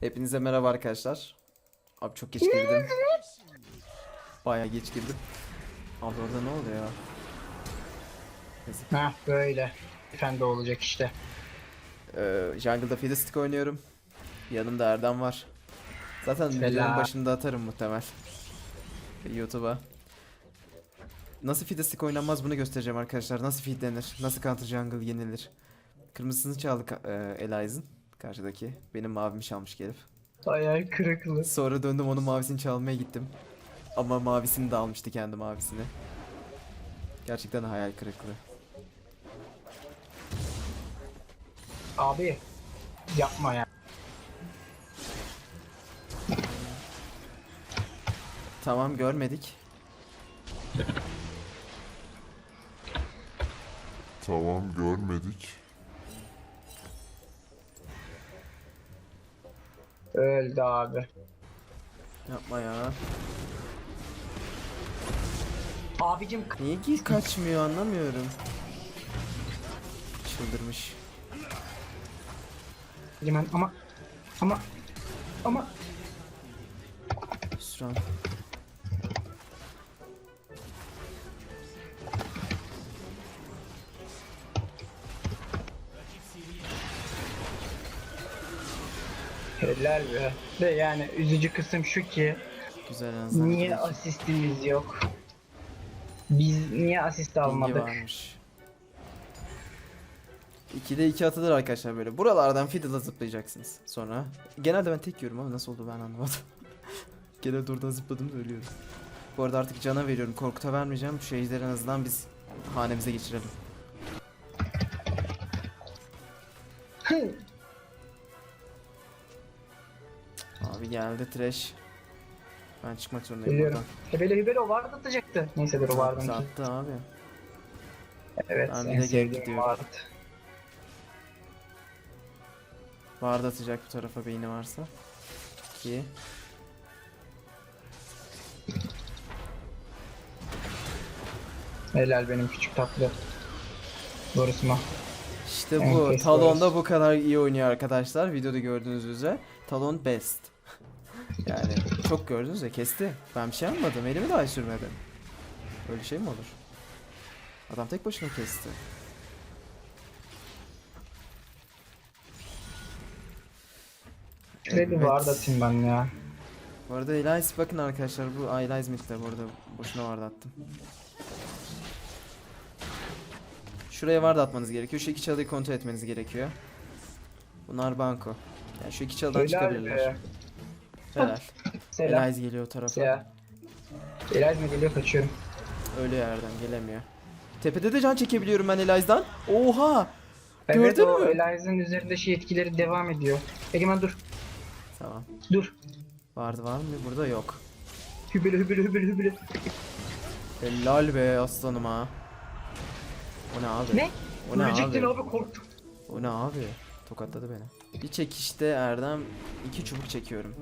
Hepinize merhaba arkadaşlar. Abi çok geç girdim. Bayağı geç girdim. Abi orada ne oldu ya? Heh böyle. Efendi olacak işte. Ee, jungle'da Fiddlestick oynuyorum. Yanımda Erdem var. Zaten Selam. videonun başında atarım muhtemel. YouTube'a. Nasıl Fiddlestick oynanmaz bunu göstereceğim arkadaşlar. Nasıl feedlenir, nasıl counter jungle yenilir. Kırmızısını çaldı ka- e, Elias'ın karşıdaki. Benim mavimi çalmış gelip. Hayal kırıklığı. Sonra döndüm onun mavisini çalmaya gittim. Ama mavisini de almıştı kendi mavisini. Gerçekten hayal kırıklığı. Abi yapma ya. Tamam görmedik. Tamam görmedik. Öldü abi. Yapma ya. Abicim Niye ki kaçmıyor anlamıyorum. Çıldırmış. hemen ama ama ama Hüsran. Helal be. De yani üzücü kısım şu ki Güzel en azından. niye asistimiz yok? Biz niye asist almadık? varmış. 2'de 2 atılır arkadaşlar böyle. Buralardan fiddle'a zıplayacaksınız. Sonra. Genelde ben tek yiyorum ama nasıl oldu ben anlamadım. Gene durdan zıpladım da ölüyorum. Bu arada artık cana veriyorum. Korkuta vermeyeceğim. Şu ejderi en azından biz hanemize geçirelim. Abi geldi trash. Ben çıkmak zorundayım Biliyorum. buradan. Hebele hebele o vardı atacaktı. Neyse dur o vardı. Sattı abi. Evet Ben bir de geri gidiyorum. vardı. Vardı atacak bu tarafa beyni varsa. Ki. Helal benim küçük tatlı. Borusma. İşte bu. Talon'da bu kadar iyi oynuyor arkadaşlar. Videoda gördüğünüz üzere. Talon best. Yani çok gördünüz ya kesti. Ben bir şey yapmadım. Elimi dahi sürmedim. Öyle şey mi olur? Adam tek başına kesti. Bir Evet. vardı atayım ben ya. Bu arada Elias bakın arkadaşlar bu Elias midde bu arada boşuna vardı attım. Şuraya vardı atmanız gerekiyor. Şu iki çalıyı kontrol etmeniz gerekiyor. Bunlar banko. Yani şu iki çalıdan çıkabilirler. Helal. Selam. Elias geliyor o tarafa. Ya. Mı geliyor kaçıyorum. Öyle yerden gelemiyor. Tepede de can çekebiliyorum ben Elias'dan. Oha! Evet Gördün mü? Elazığ'ın üzerinde şey etkileri devam ediyor. Egemen dur. Tamam. Dur. Vardı var mı? Burada yok. Hübülü hübülü hübülü hübülü. Helal be aslanım ha. O ne abi? Ne? O ne Ölecektin abi? abi korktum. O ne abi? Tokatladı beni. Bir çekişte Erdem iki çubuk çekiyorum.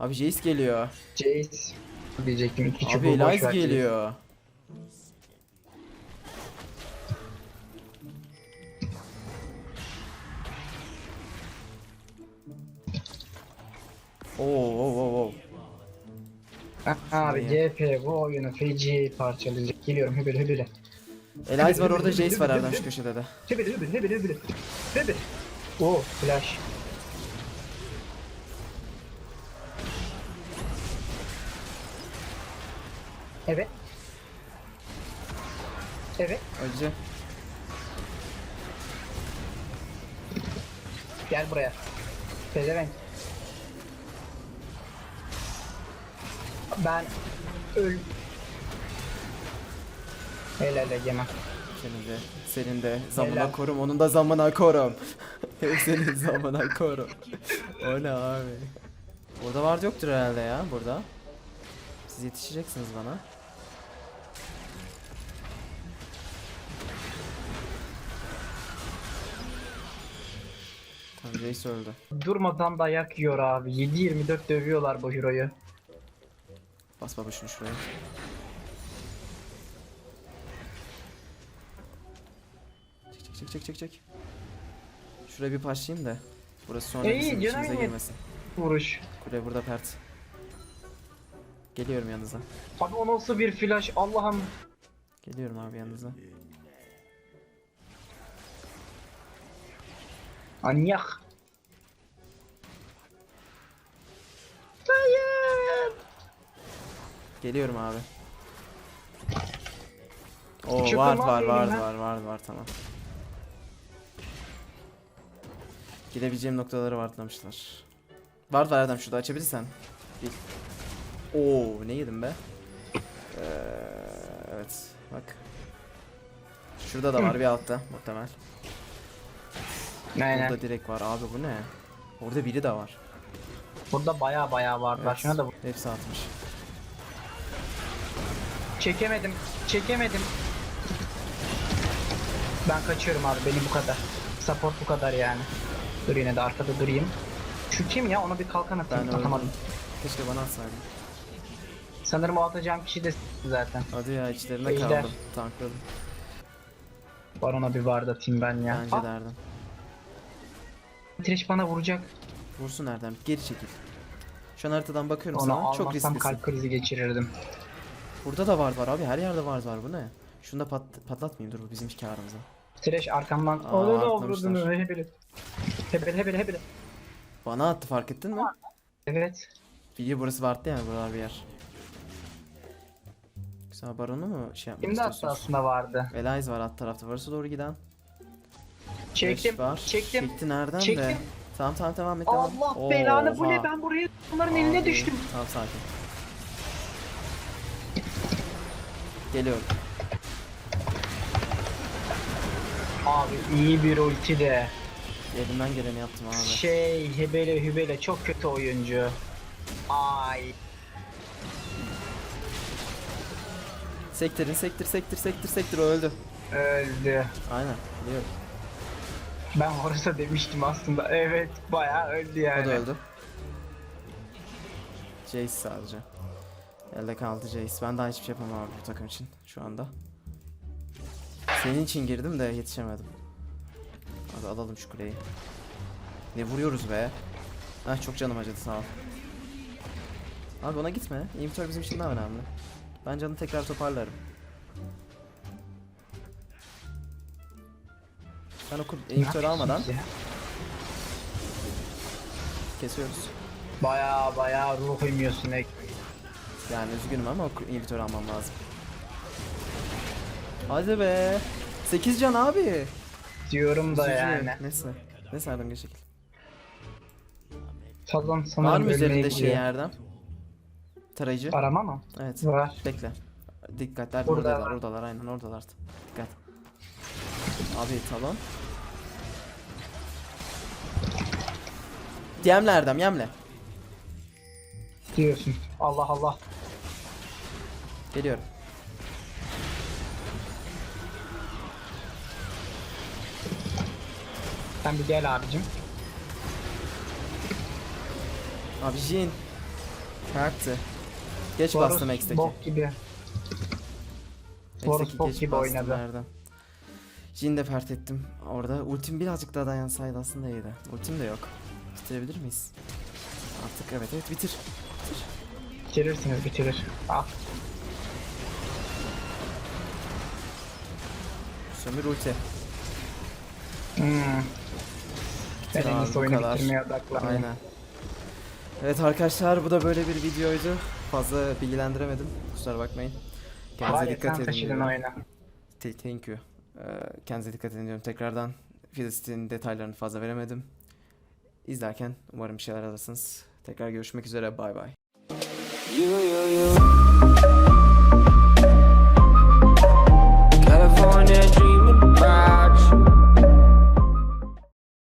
Abi Jace geliyor. Jace. Diyecektim iki çubuğu Abi Elias geliyor. Oo, oo, oo, oo. Ha, Abi GP bu oyunu feci parçalayacak. Geliyorum hübülü hübülü. Elias var orada Jace var Erdem şu köşede de. Hübülü hübülü hübülü hübülü. Hübülü. Oo flash. Evet. Evet. Acı. Gel buraya. Pezevenk. Ben öl... Helal Egemen. Senin de, senin de zamana Helal. korum, onun da zamana korum. Hep senin zamana korum. O ne abi? Burada vardı yoktur herhalde ya burada. Siz yetişeceksiniz bana. Tamam Jace öldü. Durmadan dayak yiyor abi. 7-24 dövüyorlar bu hero'yu. Bas baba şunu şuraya. Çek çek çek çek. Şuraya bir başlayayım da. Burası sonra İyi, bizim işimize iyi. girmesin. vuruş. Kule burada pert. Geliyorum yanınıza. Abi o nasıl bir flash Allah'ım. Geliyorum abi yanınıza. Anyak. Hayır. Geliyorum abi. Oo Çıkın var lan var var var var var tamam. Gidebileceğim noktaları varlamışlar. Var var Erdem şurada açabilirsen. Bil. Oo ne yedim be? Ee, evet bak. Şurada da var bir altta muhtemel. Aynen. Burada direkt var abi bu ne? Orada biri de var. Burada baya baya var. Evet, şuna da vur. Hepsi atmış. Çekemedim. Çekemedim. Ben kaçıyorum abi. Benim bu kadar. Support bu kadar yani. Dur yine de arkada durayım. Şu kim ya? Ona bir kalkan Ben atayım. öldüm. Atamadım. Keşke bana atsaydın. Sanırım o atacağım kişi de zaten. Hadi ya içlerine Ejder. kaldım. Tankladım. Var ona bir vardı atayım ben ya. Bence Ah, derdim. Trish bana vuracak. Vursun Erdem. Geri çekil. Şu an haritadan bakıyorum Onu sana. Çok risklisin. kalp krizi geçirirdim. Burada da var var abi. Her yerde var var. Bu ne? Şunu da pat patlatmayayım. Dur bu bizim karımıza. Trish arkamdan. Onu da vurdun. Hebele. Hebele hebele hebele. Bana attı fark ettin mi? Evet. Biliyor burası vardı yani buralar bir yer. Güzel baronu mu şey yapmak Kimde hatta aslında vardı. Elias var alt tarafta. Burası doğru giden. Çektim. Var. Çektim. Çekti nereden de? Çektim. Tamam tamam devam et devam. Allah belanı bu Oha. ne ben buraya onların eline Abi, düştüm. Tamam sakin. Geliyorum. Abi iyi bir ulti de. Elimden geleni yaptım abi. Şey Hebele Hübele çok kötü oyuncu. Ay. Sektirin sektir sektir sektir sektir o öldü. Öldü. Aynen biliyorum. Ben Horus'a demiştim aslında. Evet bayağı öldü O yani. da öldü. Jace sadece. Elde kaldı Jace. Ben daha hiçbir şey yapamam abi bu takım için şu anda. Senin için girdim de yetişemedim. Hadi alalım şu kuleyi. Ne vuruyoruz be? Ah çok canım acıdı sağ ol. Abi ona gitme. İnvitör bizim için daha önemli. Ben canı tekrar toparlarım. Ben o Ne invitörü almadan kesiyoruz. Bayağı bayağı ruh uymuyorsun. ek. Yani üzgünüm ama invitörü almam lazım. Hadi be. 8 can abi. Diyorum da yani. Neyse. Neyse Erdem geç şekil. Talon sanırım Var mı ölmeye üzerinde şey gidiyor. Erdem? Tarayıcı. Arama mı? Evet. Var. Bekle. Dikkat Erdem Burada oradalar, var. oradalar aynen oradalar. Dikkat. Abi talon. Yemle Erdem yemle. Diyorsun. Allah Allah. Geliyorum. Sen bir gel abicim. Abi Jin. Kalktı. Geç Varus bastım X'teki. bok gibi. X'teki bok gibi oynadı. Erdem. Jin de pert ettim. Orada ultim birazcık daha dayansaydı aslında iyiydi. Ultim de yok. Bitirebilir miyiz? Artık evet evet bitir. Bitir. Bitirirsiniz bitirir. Al. Sömür ulti. Hmm. Ben en iyisi bu oyunu kadar. bitirmeye odaklanıyorum. Aynen. Evet arkadaşlar bu da böyle bir videoydu. Fazla bilgilendiremedim. Kusura bakmayın. Kendinize ya dikkat edin. diyorum. Thank you. Ee, kendinize dikkat edin diyorum. Tekrardan Filistin detaylarını fazla veremedim. İzlerken umarım bir şeyler alırsınız. Tekrar görüşmek üzere. Bay bay. You, you, you.